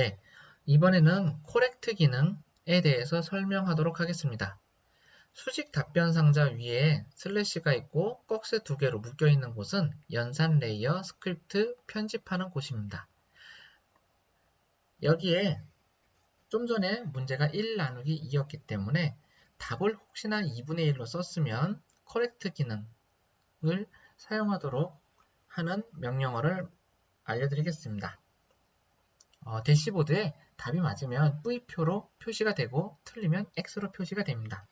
네, 이번에는 코렉트 기능에 대해서 설명하도록 하겠습니다. 수직 답변 상자 위에 슬래시가 있고 꺽쇠 두 개로 묶여 있는 곳은 연산 레이어 스크립트 편집하는 곳입니다. 여기에 좀 전에 문제가 1 나누기 2였기 때문에 답을 혹시나 2분의 1로 썼으면 코렉트 기능을 사용하도록 하는 명령어를 알려드리겠습니다. 어, 대시보드에 답이 맞으면 V표로 표시가 되고 틀리면 X로 표시가 됩니다.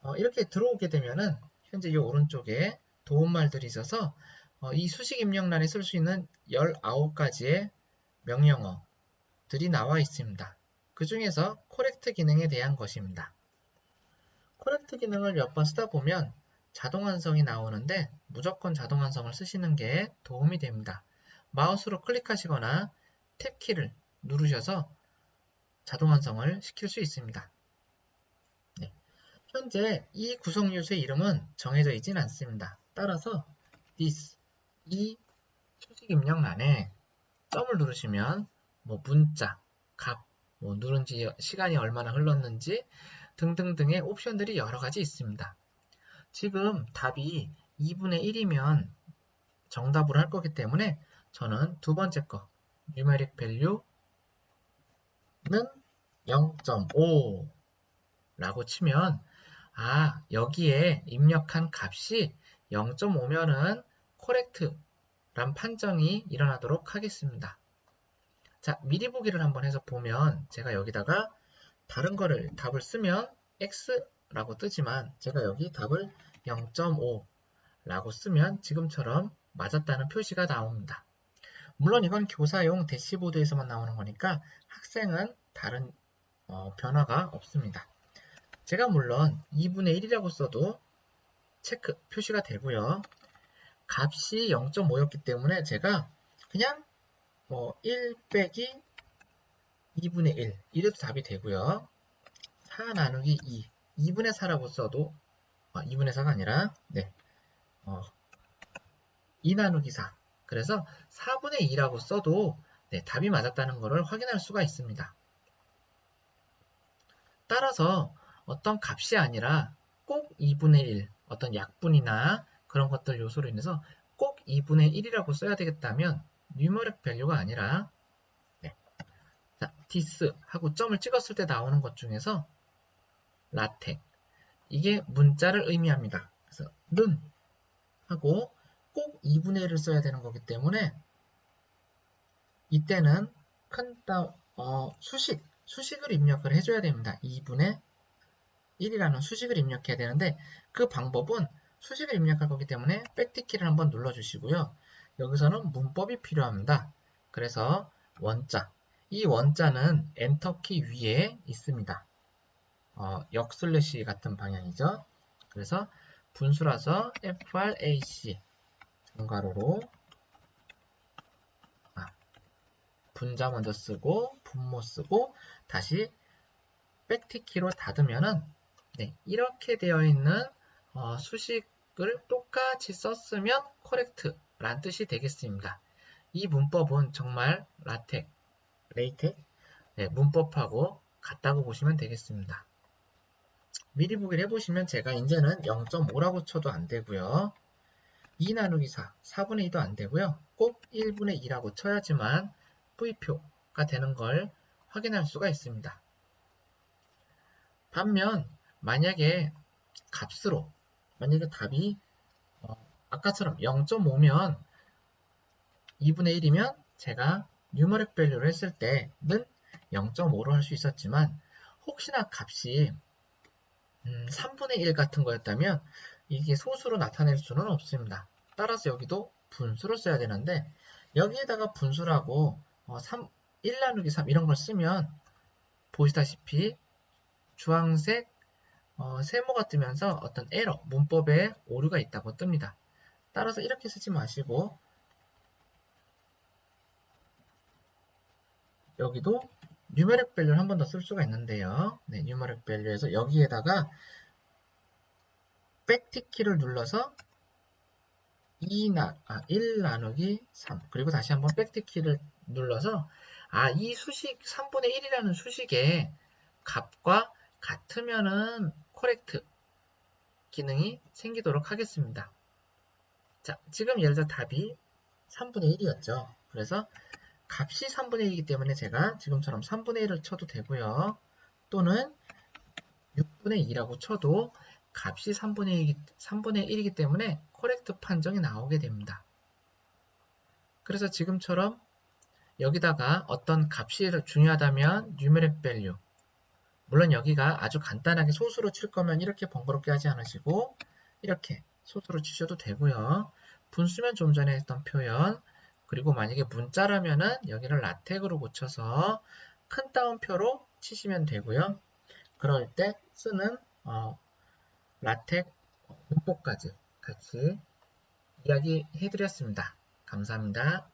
어, 이렇게 들어오게 되면은 현재 이 오른쪽에 도움말들이 있어서 어, 이 수식 입력란에 쓸 수 있는 19가지의 명령어들이 나와 있습니다. 그 중에서 코렉트 기능에 대한 것입니다. 코렉트 기능을 몇 번 쓰다 보면 자동 완성이 나오는데 무조건 자동 완성을 쓰시는 게 도움이 됩니다. 마우스로 클릭하시거나 탭키를 누르셔서 자동 완성을 시킬 수 있습니다. 네. 현재 이 구성 요소의 이름은 정해져 있진 않습니다. 따라서 this 이 수식 입력란에 점을 누르시면 뭐 문자, 값, 뭐 누른 지 시간이 얼마나 흘렀는지 등등등의 옵션들이 여러 가지 있습니다. 지금 답이 2분의 1이면 정답으로 할 거기 때문에 저는 두 번째 거 numeric value는 0.5 라고 치면 아 여기에 입력한 값이 0.5면은 correct 란 판정이 일어나도록 하겠습니다. 자 미리 보기를 한번 해서 보면 제가 여기다가 다른 거를 답을 쓰면 x라고 뜨지만 제가 여기 답을 0.5 라고 쓰면 지금처럼 맞았다는 표시가 나옵니다. 물론 이건 교사용 대시보드에서만 나오는 거니까 학생은 다른 어, 변화가 없습니다. 제가 물론 2분의 1이라고 써도 체크 표시가 되고요. 값이 0.5였기 때문에 제가 그냥 뭐 1 빼기 2분의 1 이래도 답이 되고요. 4 나누기 2 2분의 4라고 써도 어, 2분의 4가 아니라 네, 어, 2 나누기 4 그래서 4분의 2라고 써도 네, 답이 맞았다는 것을 확인할 수가 있습니다. 따라서 어떤 값이 아니라 꼭 2분의 1 어떤 약분이나 그런 것들 요소로 인해서 꼭 2분의 1이라고 써야 되겠다면 numeric value가 아니라 네. 자, this 하고 점을 찍었을 때 나오는 것 중에서 라텍 이게 문자를 의미합니다. 그래서 는 하고 꼭 2분의 1을 써야 되는 거기 때문에 이때는 큰 따, 어, 수식, 수식을 입력을 해줘야 됩니다. 2분의 1이라는 수식을 입력해야 되는데 그 방법은 수식을 입력할 거기 때문에 백티키를 한번 눌러주시고요. 여기서는 문법이 필요합니다. 그래서 원자, 이 원자는 엔터키 위에 있습니다. 어, 역슬래시 같은 방향이죠. 그래서 분수라서 frac 정 가로로 아, 분자 먼저 쓰고 분모 쓰고 다시 백티키로 닫으면은 네, 이렇게 되어 있는 어, 수식을 똑같이 썼으면 correct 란 뜻이 되겠습니다. 이 문법은 정말 라텍, 레이텍 네, 문법하고 같다고 보시면 되겠습니다. 미리 보기를 해보시면 제가 이제는 0.5라고 쳐도 안 되고요. 2 나누기 4, 4분의 2도 안 되고요. 꼭 1분의 2라고 쳐야지만 V표가 되는 걸 확인할 수가 있습니다. 반면 만약에 값으로 만약에 답이 어, 아까처럼 0.5면 2분의 1이면 제가 뉴머릭 밸류를 했을 때는 0.5로 할 수 있었지만 혹시나 값이 음, 3분의 1 같은 거였다면 이게 소수로 나타낼 수는 없습니다. 따라서 여기도 분수로 써야 되는데 여기에다가 분수라고 어, 3, 1 나누기 3 이런 걸 쓰면 보시다시피 주황색 어, 세모가 뜨면서 어떤 에러, 문법에 오류가 있다고 뜹니다. 따라서 이렇게 쓰지 마시고 여기도 numeric value를 한 번 더 쓸 수가 있는데요. 네, numeric value에서 여기에다가 백티 키를 눌러서 2 나, 아, 1 나누기 3 그리고 다시 한번 백티 키를 눌러서 아, 이 수식 3분의 1이라는 수식에 값과 같으면은 correct 기능이 생기도록 하겠습니다. 자, 지금 예를 들어 답이 3분의 1이었죠. 그래서 값이 3분의 1이기 때문에 제가 지금처럼 3분의 1을 쳐도 되고요. 또는 6분의 2라고 쳐도 값이 3분의 1이기, 3분의 1 이기 때문에 코렉트 판정이 나오게 됩니다. 그래서 지금처럼 여기다가 어떤 값이 중요하다면 numeric value 물론 여기가 아주 간단하게 소수로 칠 거면 이렇게 번거롭게 하지 않으시고 이렇게 소수로 치셔도 되고요. 분수면 좀 전에 했던 표현 그리고 만약에 문자라면은 여기를 라텍으로 고쳐서 큰 따옴표로 치시면 되고요. 그럴 때 쓰는 어, 라텍 문법까지 같이 이야기해 드렸습니다. 감사합니다.